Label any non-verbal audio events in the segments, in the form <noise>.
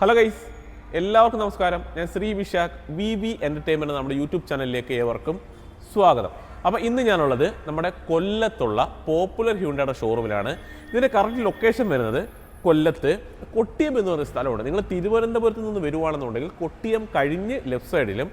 Hello guys എല്ലാവർക്കും നമസ്കാരം. ഞാൻ Sree Visakh V V entertainment നമ്മുടെ യൂട്യൂബ് ചാനലിലേക്ക് ഏവർക്കും സ്വാഗതം. അപ്പോൾ ഇന്ന് ഞാനുള്ളത് നമ്മുടെ കൊല്ലത്തുള്ള പോപ്പുലർ ഹ്യൂണ്ടയുടെ ഷോറൂമിലാണ് ഇതിന്റെ കറക്റ്റ് ലൊക്കേഷൻ വരുന്നത് കൊല്ലത്ത് കൊട്ടിയം എന്ന് പറയുന്ന സ്ഥലമുണ്ട്. നിങ്ങൾ തിരുവനന്തപുരത്ത് നിന്ന് വരുവാണെന്നുണ്ടെങ്കിൽ കൊട്ടിയം കഴിഞ്ഞ് ലെഫ്റ്റ് സൈഡിലും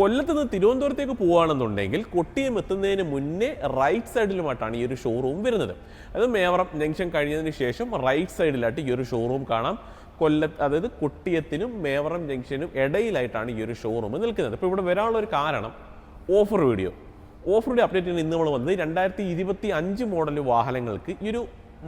കൊല്ലത്ത് നിന്ന് തിരുവനന്തപുരത്തേക്ക് പോവുകയാണെന്നുണ്ടെങ്കിൽ കൊട്ടിയം എത്തുന്നതിന് മുന്നേ റൈറ്റ് സൈഡിലുമായിട്ടാണ് ഈ ഒരു ഷോറൂം വരുന്നത്. അത് മേവറം ജംഗ്ഷൻ കഴിഞ്ഞതിന് ശേഷം റൈറ്റ് സൈഡിലായിട്ട് ഈ ഒരു ഷോറൂം കാണാം. കൊല്ല അതായത് കൊട്ടിയത്തിനും മേവറം ജംഗ്ഷനും ഇടയിലായിട്ടാണ് ഈ ഒരു ഷോറൂം നിൽക്കുന്നത്. ഇപ്പോൾ ഇവിടെ വരാനുള്ള ഒരു കാരണം offer video offer video update ചെയ്യുന്ന ഇന്ന് നമ്മൾ വന്നത് രണ്ടായിരത്തി ഇരുപത്തി അഞ്ച് മോഡൽ വാഹനങ്ങൾക്ക് ഈ ഒരു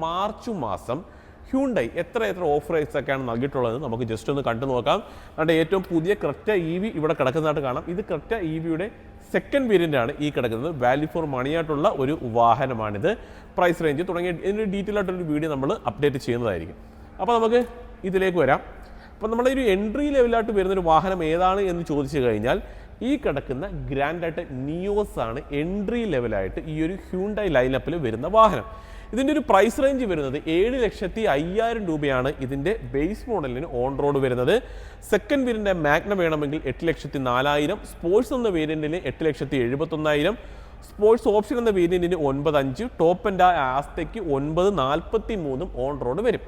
മാർച്ച് മാസം ഹ്യൂണ്ടൈ എത്ര എത്ര ഓഫർ ഒക്കെയാണ് നൽകിയിട്ടുള്ളത് നമുക്ക് ജസ്റ്റ് ഒന്ന് കണ്ടു നോക്കാം. അതിന്റെ ഏറ്റവും പുതിയ ക്രെറ്റ ഇ വി ഇവിടെ കിടക്കുന്നതായിട്ട് കാണാം. ഇത് ക്രെറ്റ ഇ വിയുടെ സെക്കൻഡ് വേരിയന്റ് ആണ് ഈ കിടക്കുന്നത്. വാല്യൂ ഫോർ മണിയായിട്ടുള്ള ഒരു വാഹനമാണിത്. പ്രൈസ് റേഞ്ച് തുടങ്ങിയ ഇതിന്റെ ഡീറ്റെയിൽ ആയിട്ടൊരു വീഡിയോ നമ്മൾ അപ്ഡേറ്റ് ചെയ്യുന്നതായിരിക്കും. അപ്പോൾ നമുക്ക് ഇതിലേക്ക് വരാം. അപ്പം നമ്മുടെ ഒരു എൻട്രി ലെവലായിട്ട് വരുന്നൊരു വാഹനം ഏതാണ് എന്ന് ചോദിച്ചു കഴിഞ്ഞാൽ ഈ കിടക്കുന്ന ഗ്രാൻഡായിട്ട് നിയോസ് ആണ് എൻട്രി ലെവലായിട്ട് ഈ ഒരു ഹ്യൂണ്ടായി ലൈനപ്പിൽ വരുന്ന വാഹനം. ഇതിന്റെ ഒരു പ്രൈസ് റേഞ്ച് വരുന്നത് ഏഴ് ലക്ഷത്തി അയ്യായിരം രൂപയാണ് ഇതിന്റെ ബേസ് മോഡലിന് ഓൺ റോഡ് വരുന്നത്. സെക്കൻഡ് വീരിന്റെ മാഗ്ന വേണമെങ്കിൽ എട്ട് ലക്ഷത്തി നാലായിരം സ്പോർട്സ് എന്ന വേരിയന്റിന് എട്ട് ലക്ഷത്തി എഴുപത്തൊന്നായിരം സ്പോർട്സ് ഓപ്ഷൻ എന്ന വേരിയന്റിന് ഒൻപത് അഞ്ച് ടോപ്പ് ആൻഡ് ആസ്തയ്ക്ക് ഒൻപത് നാൽപ്പത്തി മൂന്നും ഓൺ റോഡ് വരും.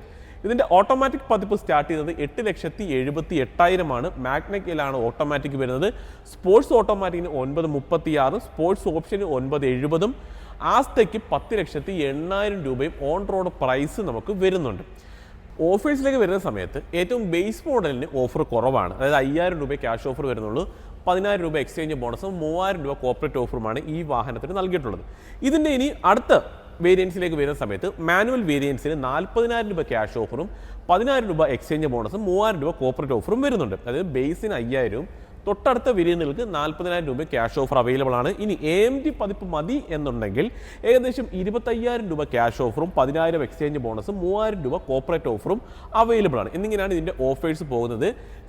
ഇതിന്റെ ഓട്ടോമാറ്റിക് പതിപ്പ് സ്റ്റാർട്ട് ചെയ്യുന്നത് എട്ട് ലക്ഷത്തി എഴുപത്തി എട്ടായിരമാണ് മാഗ്നക്കയിലാണ് ഓട്ടോമാറ്റിക് വരുന്നത് സ്പോർട്സ് ഓട്ടോമാറ്റിക്കിന് ഒൻപത് മുപ്പത്തി ആറ് സ്പോർട്സ് ഓപ്ഷന് ഒൻപത് എഴുപതും ആസ്തയ്ക്ക് പത്ത് ലക്ഷത്തി എണ്ണായിരം രൂപയും ഓൺ റോഡ് പ്രൈസ് നമുക്ക് വരുന്നുണ്ട്. ഓഫേഴ്സിലേക്ക് വരുന്ന സമയത്ത് ഏറ്റവും ബേസ് മോഡലിന് ഓഫർ കുറവാണ്. അതായത് അയ്യായിരം രൂപ ക്യാഷ് ഓഫർ വരുന്നുള്ളൂ. പതിനായിരം രൂപ എക്സ്ചേഞ്ച് ബോണസും മൂവായിരം രൂപ കോർപ്പറേറ്റ് ഓഫറുമാണ് ഈ വാഹനത്തിന് നൽകിയിട്ടുള്ളത്. ഇതിന്റെ ഇനി അടുത്ത വേരിയൻസിലേക്ക് വരുന്ന സമയത്ത് മാനുവൽ വേരിയൻസിന് നാൽപ്പതിനായിരം രൂപ ക്യാഷ് ഓഫറും പതിനായിരം രൂപ എക്സ്ചേഞ്ച് ബോണസും മൂവായിരം രൂപ കോർപ്പറേറ്റ് ഓഫറും വരുന്നുണ്ട്. അതായത് ബേസിന് അയ്യായിരവും തൊട്ടടുത്ത വേരിയന്റുകൾക്ക് നാൽപ്പതിനായിരം രൂപ ക്യാഷ് ഓഫർ അവൈലബിൾ ആണ്. ഇനി എ എം ഡി പതിപ്പ് മതി എന്നുണ്ടെങ്കിൽ ഏകദേശം ഇരുപത്തയ്യായിരം രൂപ ക്യാഷ് ഓഫറും പതിനായിരം എക്സ്ചേഞ്ച് ബോണസും മൂവായിരം രൂപ കോർപ്പറേറ്റ് ഓഫറും അവൈലബിൾ ആണ്. എന്നിങ്ങനെയാണ് ഇതിന്റെ ഓഫേഴ്സ് പോകുന്നത്.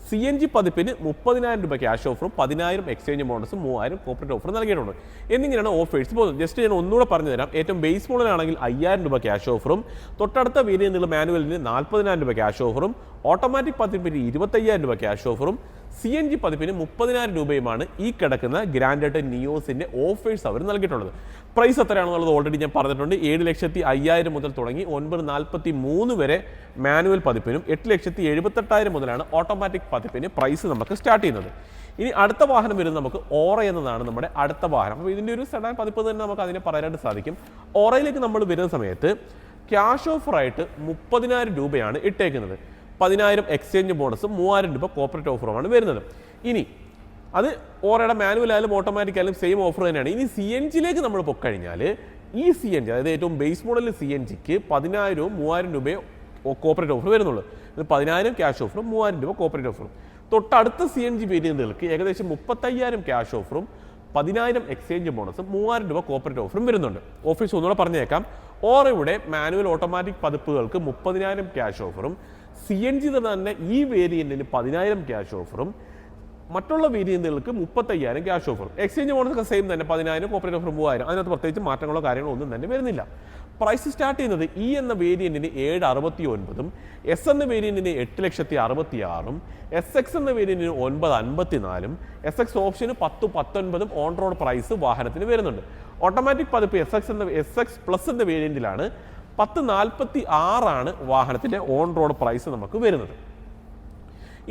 സി എൻ ജി പതിപ്പിന് മുപ്പതിനായിരം രൂപ ക്യാഷ് ഓഫറും പതിനായിരം എക്സ്ചേഞ്ച് ബോണസും മൂവായിരം കോർപ്പറേറ്റ് ഓഫറും നൽകിയിട്ടുണ്ട്. എന്നിങ്ങനെയാണ് ഓഫേഴ്സ് പോകുന്നത്. ജസ്റ്റ് ഞാൻ ഒന്നുകൂടെ പറഞ്ഞു തരാം ഏറ്റവും ബേസ് മോഡലാണെങ്കിൽ അയ്യായിരം രൂപ ക്യാഷ് ഓഫറും തൊട്ടടുത്ത വേരിയന്റുള്ള മാനുവലിന് നാൽപ്പതിനായിരം രൂപ ക്യാഷ് ഓഫറും ഓട്ടോമാറ്റിക് പതിപ്പിന് ഇരുപത്തയ്യായിരം രൂപ ക്യാഷ് ഓഫറും സി എൻ ജി പതിപ്പിന് മുപ്പതിനായിരം രൂപയുമാണ് ഈ കിടക്കുന്ന ഗ്രാൻഡായിട്ട് നിയോസിന്റെ ഓഫേഴ്സ് അവർ നൽകിയിട്ടുള്ളത്. പ്രൈസ് എത്രയാണെന്നുള്ളത് ഓൾറെഡി ഞാൻ പറഞ്ഞിട്ടുണ്ട്. ഏഴ് ലക്ഷത്തി അയ്യായിരം മുതൽ തുടങ്ങി ഒൻപത് നാൽപ്പത്തി മൂന്ന് വരെ മാനുവൽ പതിപ്പിനും എട്ട് ലക്ഷത്തി എഴുപത്തെട്ടായിരം മുതലാണ് ഓട്ടോമാറ്റിക് പതിപ്പിന് പ്രൈസ് നമുക്ക് സ്റ്റാർട്ട് ചെയ്യുന്നത്. ഇനി അടുത്ത വാഹനം വരുന്നത് നമുക്ക് ഓറ എന്നതാണ് നമ്മുടെ അടുത്ത വാഹനം. അപ്പോൾ ഇതിന്റെ ഒരു സെഡാൻ പതിപ്പ് തന്നെ നമുക്ക് അതിനെ പറയാനായിട്ട് സാധിക്കും. ഓറയിലേക്ക് നമ്മൾ വരുന്ന സമയത്ത് ക്യാഷ് ഓഫറായിട്ട് മുപ്പതിനായിരം രൂപയാണ് ഇട്ടേക്കുന്നത്. പതിനായിരം എക്സ്ചേഞ്ച് ബോണസും മൂവായിരം രൂപ കോപ്പറേറ്റ് ഓഫറുമാണ് വരുന്നത്. ഇനി അത് ഓറയുടെ മാനുവൽ ആയാലും ഓട്ടോമാറ്റിക് ആയാലും സെയിം ഓഫർ തന്നെയാണ്. ഇനി സി എൻ ജിയിലേക്ക് നമ്മൾ പൊക്കഴിഞ്ഞാൽ ഈ സി എൻ ജി അതായത് ഏറ്റവും ബേസ് മോഡൽ സി എൻ ജിക്ക് പതിനായിരവും മൂവായിരം രൂപയോ കോപ്പറേറ്റ് ഓഫർ വരുന്നുള്ളൂ. പതിനായിരം ക്യാഷ് ഓഫറും മൂവായിരം രൂപ കോപ്പറേറ്റ് ഓഫറും തൊട്ടടുത്ത സി എൻ ജി വേരിയന്റുകൾക്ക് ഏകദേശം മുപ്പത്തയ്യായിരം ക്യാഷ് ഓഫറും പതിനായിരം എക്സ്ചേഞ്ച് ബോണസും മൂവായിരം രൂപ കോപ്പറേറ്റ് ഓഫറും വരുന്നുണ്ട്. ഓഫീസ് ഒന്നുകൂടെ പറഞ്ഞേക്കാം. ഓറയുടെ മാനുവൽ ഓട്ടോമാറ്റിക് പതിപ്പുകൾക്ക് മുപ്പതിനായിരം ക്യാഷ് ഓഫറും സി എൻ ജി തന്നെ ഈ വേരിയന്റിന് പതിനായിരം ക്യാഷ് ഓഫറും മറ്റുള്ള വേരിയന്റുകൾക്ക് മുപ്പത്തയ്യായിരം ക്യാഷ് ഓഫറും എക്സ്ചേഞ്ച് മോഡൽസൊക്കെ സെയിം തന്നെ പതിനായിരം കോപ്പറേറ്റ് ഓഫർ മൂവായിരം. അതിനകത്ത് പ്രത്യേകിച്ച് മാറ്റങ്ങളോ കാര്യങ്ങളോ ഒന്നും തന്നെ വരുന്നില്ല. പ്രൈസ് സ്റ്റാർട്ട് ചെയ്യുന്നത് ഇ എന്ന വേരിയന്റിന് ഏഴ് അറുപത്തി ഒൻപതും എസ് എന്ന വേരിയന്റിന് എട്ട് ലക്ഷത്തി അറുപത്തി ആറും എസ് എക്സ് എന്ന വേരിയന്റിന് ഒൻപത് അൻപത്തിനാലും എസ് എക്സ് ഓപ്ഷന് പത്ത് പത്തൊൻപതും ഓൺ റോഡ് പ്രൈസ് വാഹനത്തിന് വരുന്നുണ്ട്. ഓട്ടോമാറ്റിക് പതിപ്പ് എസ് എക്സ് എന്ന എസ് എക്സ് പ്ലസ് എന്ന വേരിയന്റിലാണ് പത്ത് നാൽപ്പത്തി ആറാണ് വാഹനത്തിന്റെ ഓൺ റോഡ് പ്രൈസ് നമുക്ക് വരുന്നത്.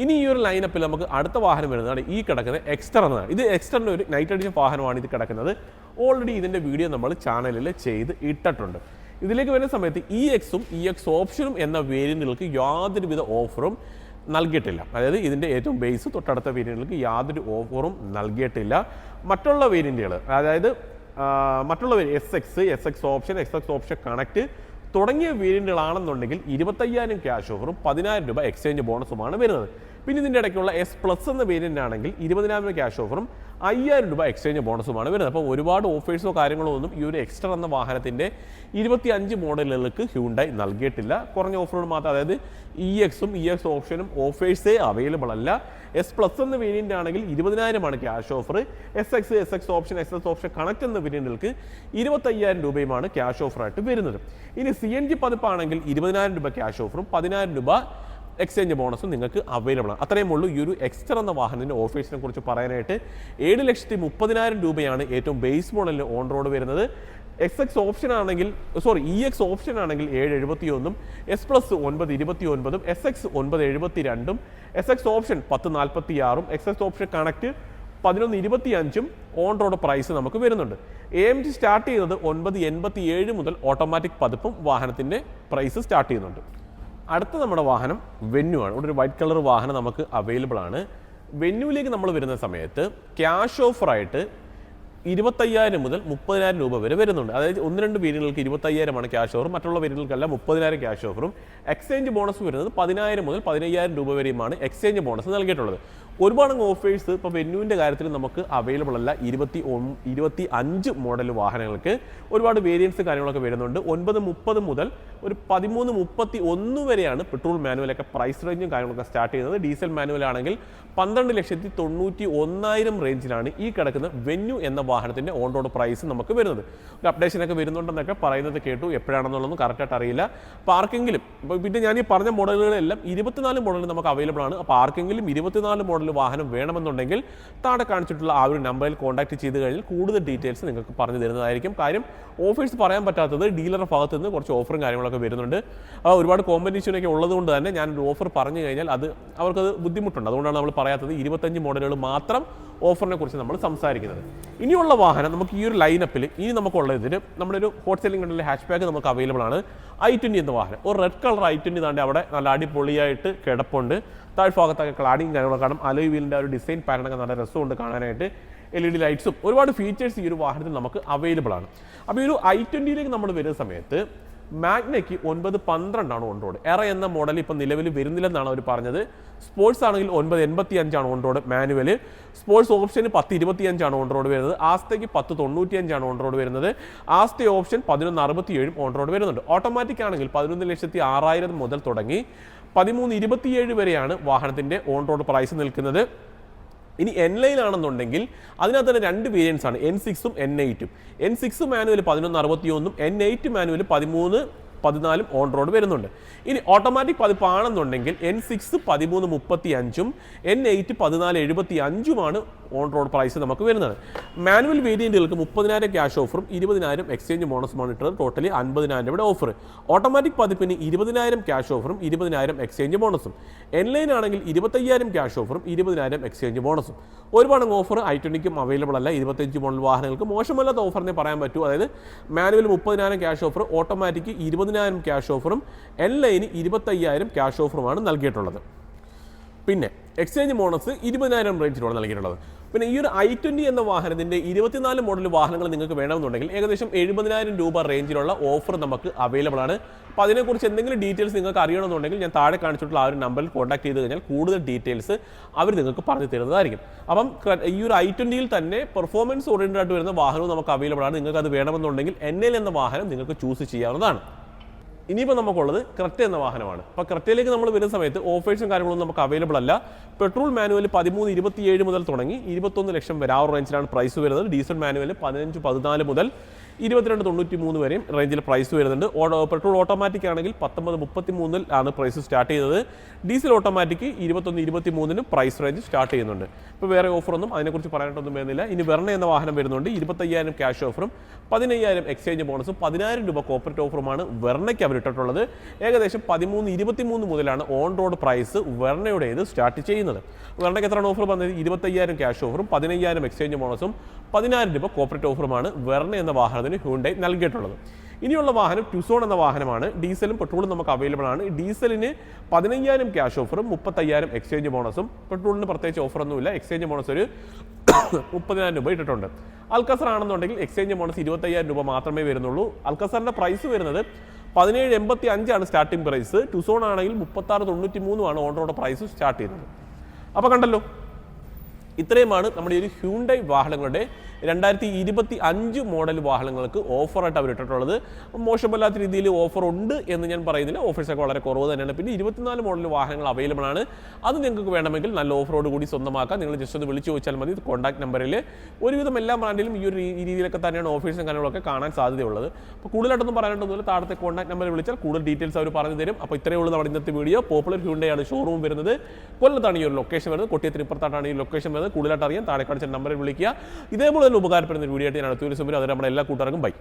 ഇനി ഈ ഒരു ലൈനപ്പിൽ നമുക്ക് അടുത്ത വാഹനം വരുന്നതാണ് ഈ കിടക്കുന്നത് എക്സ്റ്റർ എന്നതാണ്. ഇത് എക്സ്റ്ററിന്റെ ഒരു നൈറ്റ് വാഹനമാണ് ഇത് കിടക്കുന്നത്. ഓൾറെഡി ഇതിന്റെ വീഡിയോ നമ്മൾ ചാനലിൽ ചെയ്ത് ഇട്ടിട്ടുണ്ട്. ഇതിലേക്ക് വരുന്ന സമയത്ത് ഇ എക്സും ഇ എക്സ് ഓപ്ഷനും എന്ന വേരിയന്റുകൾക്ക് യാതൊരുവിധ ഓഫറും നൽകിയിട്ടില്ല. അതായത് ഇതിന്റെ ഏറ്റവും ബേസ് തൊട്ടടുത്ത വേരിയന്റുകൾക്ക് യാതൊരു ഓഫറും നൽകിയിട്ടില്ല. മറ്റുള്ള വേരിയന്റുകൾ അതായത് മറ്റുള്ള S X S X option S X option connect തുടങ്ങിയ വേരിയന്റുകളാണെന്നുണ്ടെങ്കിൽ ഇരുപത്തയ്യായിരം ക്യാഷ് ഓഫറും പതിനായിരം രൂപ എക്സ്ചേഞ്ച് ബോണസുമാണ് വരുന്നത്. പിന്നെ ഇതിന്റെ ഇടയ്ക്കുള്ള എസ് പ്ലസ് എന്ന വേരിയന്റ് ആണെങ്കിൽ ഇരുപതിനായിരം ക്യാഷ് ഓഫറും അയ്യായിരം രൂപ എക്സ്ചേഞ്ച് ബോണസുമാണ്. വരുന്നത് അപ്പോൾ ഒരുപാട് ഓഫേഴ്സോ കാര്യങ്ങളോ ഒന്നും ഈ ഒരു എക്സ്ട്രാ എന്ന വാഹനത്തിന്റെ ഇരുപത്തി അഞ്ച് മോഡലുകൾക്ക് ഹ്യൂണ്ടായി നൽകിയിട്ടില്ല. കുറഞ്ഞ ഓഫറുകൾ മാത്രം അതായത് ഇ എക്സും ഇ എക്സ് ഓപ്ഷനും ഓഫേഴ്സേ അവൈലബിൾ അല്ല. എസ് പ്ലസ് എന്ന വേരിയന്റ് ആണെങ്കിൽ ഇരുപതിനായിരമാണ് cash offer S X S X option S S option connect എന്ന വേരിയന്റുകൾക്ക് ഇരുപത്തയ്യായിരം രൂപയുമാണ് ക്യാഷ് ഓഫറായിട്ട് വരുന്നത്. ഇനി സി എൻ ജി പതിപ്പാണെങ്കിൽ ഇരുപതിനായിരം രൂപ ക്യാഷ് ഓഫറും പതിനായിരം രൂപ എക്സ്ചേഞ്ച് ബോണസും നിങ്ങൾക്ക് അവൈലബിൾ ആണ്. അത്രയും ഉള്ളൂ. ഈ ഒരു എക്സ്റ്റർ എന്ന വാഹനത്തിന്റെ ഓഫീസിനെ കുറിച്ച് പറയാനായിട്ട് ഏഴ് ലക്ഷത്തി മുപ്പതിനായിരം രൂപയാണ് ഏറ്റവും ബേസ് മോഡലിന് ഓൺ റോഡ് വരുന്നത്. എക്സ് എക്സ് ഓപ്ഷൻ ആണെങ്കിൽ സോറി ഇ എക്സ് ഓപ്ഷൻ ആണെങ്കിൽ ഏഴ് എഴുപത്തി ഒന്നും എസ് പ്ലസ് ഒൻപത് ഇരുപത്തി ഒൻപതും എസ് എക്സ് ഒൻപത് എഴുപത്തി രണ്ടും എസ് എക്സ് ഓപ്ഷൻ പത്ത് നാൽപ്പത്തി ആറും എക്സ് എക്സ് ഓപ്ഷൻ കണക്ട് പതിനൊന്ന് ഇരുപത്തി അഞ്ചും ഓൺ റോഡ് പ്രൈസ് നമുക്ക് വരുന്നുണ്ട്. എ എം ജി സ്റ്റാർട്ട് ചെയ്യുന്നത് ഒൻപത് എൺപത്തി ഏഴ് മുതൽ ഓട്ടോമാറ്റിക് പതിപ്പും വാഹനത്തിന്റെ പ്രൈസ് സ്റ്റാർട്ട് ചെയ്യുന്നുണ്ട്. അടുത്ത നമ്മുടെ വാഹനം വെന്യു ആണ്. ഇവിടെ ഒരു വൈറ്റ് കളർ വാഹനം നമുക്ക് അവൈലബിൾ ആണ്. വെന്യൂവിലേക്ക് നമ്മൾ വരുന്ന സമയത്ത് ക്യാഷ് ഓഫറായിട്ട് ഇരുപത്തയ്യായിരം മുതൽ മുപ്പതിനായിരം രൂപ വരെ വരുന്നുണ്ട്. അതായത് ഒന്ന് രണ്ട് വേരിയന്റുകൾക്ക് ഇരുപത്തയ്യായിരമാണ് ക്യാഷ് ഓഫറും മറ്റുള്ള വേരിയന്റുകൾക്കല്ല മുപ്പതിനായിരം ക്യാഷ് ഓഫറും എക്സ്ചേഞ്ച് ബോണസ് വരുന്നത് പതിനായിരം മുതൽ പതിനയ്യായിരം രൂപ വരെയുമാണ് എക്സ്ചേഞ്ച് ബോണസ് നൽകിയിട്ടുള്ളത്. ഒരുപാട് ഓഫേഴ്സ് ഇപ്പോൾ വെന്യൂവിന്റെ കാര്യത്തിൽ നമുക്ക് അവൈലബിൾ അല്ല. ഇരുപത്തി ഇരുപത്തി അഞ്ച് മോഡൽ വാഹനങ്ങൾക്ക് ഒരുപാട് വേരിയൻസ് കാര്യങ്ങളൊക്കെ വരുന്നുണ്ട്. ഒൻപത് മുപ്പത് മുതൽ ഒരു പതിമൂന്ന് മുപ്പത്തി ഒന്ന് വരെയാണ് പെട്രോൾ മാനുവലൊക്കെ പ്രൈസ് റേഞ്ചും കാര്യങ്ങളൊക്കെ സ്റ്റാർട്ട് ചെയ്യുന്നത്. ഡീസൽ മാനുവൽ ആണെങ്കിൽ പന്ത്രണ്ട് ലക്ഷത്തി തൊണ്ണൂറ്റി ഒന്നായിരം റേഞ്ചിലാണ് ഈ കിടക്കുന്ന വെന്യൂ എന്ന വാഹനത്തിന്റെ ഓൺ റോഡ് പ്രൈസ് നമുക്ക് വരുന്നത്. ഒരു അപ്ഡേഷനൊക്കെ വരുന്നുണ്ടെന്നൊക്കെ പറയുന്നത് കേട്ടു. എപ്പോഴാണെന്നുള്ളതൊന്നും കറക്റ്റായിട്ട് അറിയില്ല. അപ്പോൾ ആർക്കെങ്കിലും ഇപ്പോൾ പിന്നെ ഞാൻ ഈ പറഞ്ഞ മോഡലുകളെല്ലാം ഇരുപത്തിനാല് മോഡൽ നമുക്ക് അവൈലബിൾ ആണ്. അപ്പോൾ ആർക്കെങ്കിലും ഇരുപത്തിനാല് മോഡൽ വാഹനം വേണമെന്നുണ്ടെങ്കിൽ താഴെ കാണിച്ചിട്ടുള്ള ആ ഒരു നമ്പറിൽ കോൺടാക്ട് ചെയ്ത് കഴിഞ്ഞാൽ കൂടുതൽ ഡീറ്റെയിൽസ് നിങ്ങൾക്ക് പറഞ്ഞു തരുന്നതായിരിക്കും. കാര്യം ഓഫീസ് പറയാൻ പറ്റാത്തത് ഡീലറുടെ ഭാഗത്ത് നിന്ന് കുറച്ച് ഓഫറും കാര്യങ്ങളൊക്കെ വരുന്നുണ്ട്. ഒരുപാട് കോമ്പറ്റീഷനൊക്കെ ഉള്ളതുകൊണ്ട് തന്നെ ഞാനൊരു ഓഫർ പറഞ്ഞു കഴിഞ്ഞാൽ അത് അവർക്കത് ബുദ്ധിമുട്ടുണ്ട്. അതുകൊണ്ടാണ് നമ്മൾ പറയാത്തത് ഇരുപത്തഞ്ച് മോഡലുകൾ മാത്രം ഓഫറിനെ കുറിച്ച് നമ്മൾ സംസാരിക്കുന്നത്. ഇനിയുള്ള വാഹനം നമുക്ക് ഈ ഒരു ലൈനപ്പിൽ ഇനി നമുക്കുള്ള ഇതിന് നമ്മുടെ ഒരു ഹോട്ട് സെല്ലിംഗ് കണ്ടിലെ ഹാഷ് ബാഗ് നമുക്ക് അവൈലബിൾ ആണ്. ഐ ട്വന്റി എന്ന വാഹനം. ഒരു റെഡ് കളർ ഐ ട്വന്റി താണ്ടി അവിടെ നല്ല അടിപൊളിയായിട്ട് കിടപ്പുണ്ട്. താഴ്ഭാഗത്തൊക്കെ ക്ലാഡിങ് കാര്യങ്ങളൊക്കെ കാണും. അലോയ് വീലിന്റെ ഒരു ഡിസൈൻ പാറ്റേണൊക്കെ നല്ല രസമുണ്ട് കാണാനായിട്ട്. എൽ ഇ ഡി ലൈറ്റ്സും ഒരുപാട് ഫീച്ചേഴ്സ് ഈ ഒരു വാഹനത്തിൽ നമുക്ക് അവൈലബിൾ ആണ്. അപ്പോൾ ഈ ഒരു ഐ ട്വന്റിയിലേക്ക് നമ്മൾ വരുന്ന സമയത്ത് മാഗ്നയ്ക്ക് ഒൻപത് പന്ത്രണ്ടാണ് ഓൺ റോഡ് എറ എന്ന മോഡൽ ഇപ്പം നിലവിൽ വരുന്നില്ലെന്നാണ് അവർ പറഞ്ഞത്. സ്പോർട്സ് ആണെങ്കിൽ ഒൻപത് എൺപത്തി അഞ്ചാണ് ഓൺറോഡ് മാനുവൽ സ്പോർട്സ് ഓപ്ഷന് പത്ത് ഇരുപത്തി അഞ്ചാണ് ഓൺറോഡ് വരുന്നത്. ആസ്തയ്ക്ക് പത്ത് തൊണ്ണൂറ്റി അഞ്ചാണ് ഓൺ റോഡ് വരുന്നത്. ആസ്ത ഓപ്ഷൻ പതിനൊന്ന് അറുപത്തി ഏഴും ഓൺ റോഡ് വരുന്നുണ്ട്. ഓട്ടോമാറ്റിക് ആണെങ്കിൽ പതിനൊന്ന് ലക്ഷത്തി ആറായിരം മുതൽ തുടങ്ങി പതിമൂന്ന് ഇരുപത്തിയേഴ് വരെയാണ് വാഹനത്തിന്റെ ഓൺ റോഡ് പ്രൈസ് നിൽക്കുന്നത്. ഇനി എൻ ലൈൻ ആണെന്നുണ്ടെങ്കിൽ അതിനകത്ത് തന്നെ രണ്ട് വേരിയൻസ് ആണ്. എൻ സിക്സും എൻ എയ്റ്റും എൻ സിക്സ് മാനുവൽ പതിനൊന്ന് അറുപത്തി ഒന്നും എൻ എയ്റ്റ് മാനുവൽ പതിമൂന്ന് പതിനാലും ഓൺ റോഡ് വരുന്നുണ്ട്. ഇനി ഓട്ടോമാറ്റിക് പതിപ്പാണെന്നുണ്ടെങ്കിൽ എൻ സിക്സ് പതിമൂന്ന് മുപ്പത്തി അഞ്ചും എൻ എയ്റ്റ് പതിനാല് എഴുപത്തി അഞ്ചുമാണ് ഓൺ റോഡ് പ്രൈസ് നമുക്ക് വരുന്നത്. മാനുവൽ വേരിയന്റുകൾക്ക് മുപ്പതിനായിരം ക്യാഷ് ഓഫറും ഇരുപതിനായിരം എക്സ്ചേഞ്ച് ബോണസുമാണ് ഇട്ടത് ടോട്ടലി അൻപതിനായിരം രൂപയുടെ ഓഫർ ഓട്ടോമാറ്റിക് പതിപ്പിന് ഇരുപതിനായിരം ക്യാഷ് ഓഫറും ഇരുപതിനായിരം എക്സ്ചേഞ്ച് ബോണസും എൻ ലൈൻ ആണെങ്കിൽ ഇരുപത്തയ്യായിരം ക്യാഷ് ഓഫറും ഇരുപതിനായിരം എക്സ്ചേഞ്ച് ബോണസും ഒരുപാട് ഓഫർ ഐ ട്വന്റിക്കും അവൈലബിൾ അല്ല ഇരുപത്തഞ്ച് മോഡൽ വാഹനങ്ങൾക്ക് മോശമല്ലാത്ത ഓഫറിനെ പറയാൻ പറ്റൂ. അതായത് മാനുവൽ മുപ്പതിനായിരം ക്യാഷ് ഓഫർ ഓട്ടോമാറ്റിക് ഇരുപതിനായിരം ക്യാഷ് ഓഫറും എൻ ലൈന് ഇരുപത്തയ്യായിരം ക്യാഷ് ഓഫറുമാണ് നൽകിയിട്ടുള്ളത്. പിന്നെ എക്സ്ചേഞ്ച് ബോണസ് ഇരുപതിനായിരം റേഞ്ചിലൂടെ നൽകിയിട്ടുള്ളത്. പിന്നെ ഈ ഒരു ഐ ട്വന്റി എന്ന വാഹനത്തിന്റെ ഇരുപത്തിനാല് മോഡൽ വാഹനങ്ങൾ നിങ്ങൾക്ക് വേണമെന്നുണ്ടെങ്കിൽ ഏകദേശം എഴുപതിനായിരം രൂപ റേഞ്ചിലുള്ള ഓഫർ നമുക്ക് അവൈലബിൾ ആണ്. അപ്പോൾ അതിനെക്കുറിച്ച് എന്തെങ്കിലും ഡീറ്റെയിൽസ് നിങ്ങൾക്ക് അറിയണമെന്നുണ്ടെങ്കിൽ ഞാൻ താഴെ കാണിച്ചിട്ടുള്ള ആ ഒരു നമ്പറിൽ കോൺടാക്ട് ചെയ്ത് കഴിഞ്ഞാൽ കൂടുതൽ ഡീറ്റെയിൽസ് അവർ നിങ്ങൾക്ക് പറഞ്ഞു തരുന്നതായിരിക്കും. അപ്പം ഈ ഒരു ഐ ട്വന്റിയിൽ തന്നെ പെർഫോമൻസ് ഓറിയന്റഡ് ആയിട്ട് വരുന്ന വാഹനവും നമുക്ക് അവൈലബിൾ ആണ്. നിങ്ങൾക്ക് അത് വേണമെന്നുണ്ടെങ്കിൽ എൻ എൽ എന്ന വാഹനം നിങ്ങൾക്ക് ചൂസ് ചെയ്യാവുന്നതാണ്. ഇനിയിപ്പോൾ നമുക്കുള്ളത് ക്രെറ്റ എന്ന വാഹനമാണ്. അപ്പോൾ ക്രെറ്റയിലേക്ക് നമ്മൾ വരുന്ന സമയത്ത് ഓഫേഴ്സും കാര്യങ്ങളൊന്നും നമുക്ക് അവൈലബിൾ അല്ല. പെട്രോൾ മാനുവൽ പതിമൂന്ന് ഇരുപത്തിയേഴ് മുതൽ തുടങ്ങി ഇരുപത്തൊന്ന് ലക്ഷം വരെ ആ റേഞ്ചിലാണ് പ്രൈസ് വരുന്നത്. ഡീസൽ മാനുവൽ പതിനഞ്ച് പതിനാല് മുതൽ ഇരുപത്തിരണ്ട് തൊണ്ണൂറ്റി മൂന്ന് വരെയും റേഞ്ചിൽ പ്രൈസ് വരുന്നുണ്ട്. ഓട്ടോ പെട്രോൾ ഓട്ടോമാറ്റിക് ആണെങ്കിൽ പത്തൊമ്പത് മുപ്പത്തി മൂന്നിൽ ആണ് പ്രൈസ് സ്റ്റാർട്ട് ചെയ്തത് ഡീസൽ ഓട്ടോമാറ്റിക് ഇരുപത്തൊന്ന് ഇരുപത്തി മൂന്നിനും പ്രൈസ് റേഞ്ച് സ്റ്റാർട്ട് ചെയ്യുന്നുണ്ട്. ഇപ്പോൾ വേറെ ഓഫറൊന്നും അതിനെക്കുറിച്ച് പറയാനായിട്ടൊന്നും വരുന്നില്ല. ഇനി വെർണ എന്ന വാഹനം വരുന്നുണ്ട്. ഇരുപത്തയ്യായിരം ക്യാഷ് ഓഫറും പതിനയ്യായിരം എക്സ്ചേഞ്ച് ബോണസും പതിനായിരം രൂപ കോപ്പറേറ്റ് ഓഫറുമാണ് വെർണയ്ക്ക് അവർ ഇട്ടിട്ടുള്ളത്. ഏകദേശം പതിമൂന്ന് ഇരുപത്തിമൂന്ന് മുതലാണ് ഓൺ റോഡ് പ്രൈസ് വെർണയുടെ ഇത് സ്റ്റാർട്ട് ചെയ്യുന്നത്. വെർണയ്ക്ക് എത്രയാണ് ഓഫർ വന്നത്? ഇരുപത്തയ്യായിരം ക്യാഷ് ഓഫറും പതിനയ്യായിരം എക്സ്ചേഞ്ച് ബോണസും പതിനായിരം രൂപ കോപ്പറേറ്റ് ഓഫറുമാണ് വെർണ എന്ന വാഹനത്തിന് ഹ്യൂണ്ടൈ നൽകിയിട്ടുള്ളത്. ഇനിയുള്ള വാഹനം ട്യൂസോൺ എന്ന വാഹനമാണ്. ഡീസലും പെട്രോളും നമുക്ക് അവൈലബിൾ ആണ്. ഡീസലിന് പതിനയ്യായിരം ക്യാഷ് ഓഫറും മുപ്പത്തയ്യായിരം എക്സ്ചേഞ്ച് ബോണസും പെട്രോളിന് പ്രത്യേകിച്ച് ഓഫറൊന്നുമില്ല എക്സ്ചേഞ്ച് ബോണസ് ഒരു <coughs> മുപ്പതിനായിരം രൂപ ഇട്ടിട്ടുണ്ട്. അൽക്കസർ ആണെന്നുണ്ടെങ്കിൽ എക്സ്ചേഞ്ച് ബോണസ് ഇരുപത്തയ്യായിരം രൂപ മാത്രമേ വരുന്നുള്ളൂ. അൽക്കസറിന്റെ പ്രൈസ് വരുന്നത് പതിനേഴ് എൺപത്തി അഞ്ചാണ് സ്റ്റാർട്ടിംഗ് പ്രൈസ് ടുസോൺ ആണെങ്കിൽ മുപ്പത്താറ് തൊണ്ണൂറ്റി മൂന്നുമാണ് ഓൺ റോഡ് പ്രൈസ് സ്റ്റാർട്ട് ചെയ്യുന്നത് അപ്പോൾ കണ്ടല്ലോ ഇത്രയുമാണ് നമ്മുടെ ഒരു ഹ്യൂണ്ടൈ വാഹനങ്ങളുടെ രണ്ടായിരത്തി ഇരുപത്തി അഞ്ച് മോഡൽ വാഹനങ്ങൾക്ക് ഓഫറായിട്ട് അവർ ഇട്ടിട്ടുള്ളത്. മോശമല്ലാത്ത രീതിയിൽ ഓഫർ ഉണ്ട് എന്ന് ഞാൻ പറയുന്നില്ല. ഓഫേഴ്സൊക്കെ വളരെ കുറവ് തന്നെയാണ്. പിന്നെ ഇരുപത്തിനാല് മോഡൽ വാഹനങ്ങൾ അവൈലബിൾ ആണ്. അത് നിങ്ങൾക്ക് വേണമെങ്കിൽ നല്ല ഓഫറോട് കൂടി സ്വന്തമാക്കാം. നിങ്ങൾ ജസ്റ്റ് ഒന്ന് വിളിച്ചു ചോദിച്ചാൽ മതി. കോൺടാക്ട് നമ്പറിൽ ഒരുവിധം എല്ലാ ബ്രാൻഡിലും ഈ ഒരു രീതിയിലൊക്കെ തന്നെയാണ് ഓഫേഴ്സും കാര്യങ്ങളൊക്കെ കാണാൻ സാധ്യതയുള്ളത്. അപ്പോൾ കൂടുതലായിട്ടൊന്നും പറയാനുണ്ടെന്നില്ല താഴത്തെ കോൺടാക്ട് നമ്പറിൽ വിളിച്ചാൽ കൂടുതൽ ഡീറ്റെയിൽസ് അവർ പറഞ്ഞു തരും. അപ്പോൾ ഇത്രയേ ഉള്ളൂ നമ്മുടെ ഇന്നത്തെ വീഡിയോ പോപ്പുലർ ഹ്യൂണ്ടയാണ് ഷോറൂം വരുന്നത്. കൊല്ലത്താണ് ഈ ഒരു ലൊക്കേഷൻ വരുന്നത്. കൊട്ടിയത്തിന് ഇപ്പുറത്താണ് ഈ ലൊക്കേഷൻ വരുന്നത്. കൂടുതലായിട്ട് അറിയാൻ താഴെ കാണിച്ച നമ്പറിൽ വിളിക്കുക. ഇതേപോലെ തന്നെ ഉപകാരപ്പെടുന്ന ഒരു വീഡിയോ ആയിട്ട് ഞാൻ അടുത്തൊരു ദിവസം വരും. നമ്മുടെ എല്ലാ കൂട്ടുകാർക്കും ബൈ.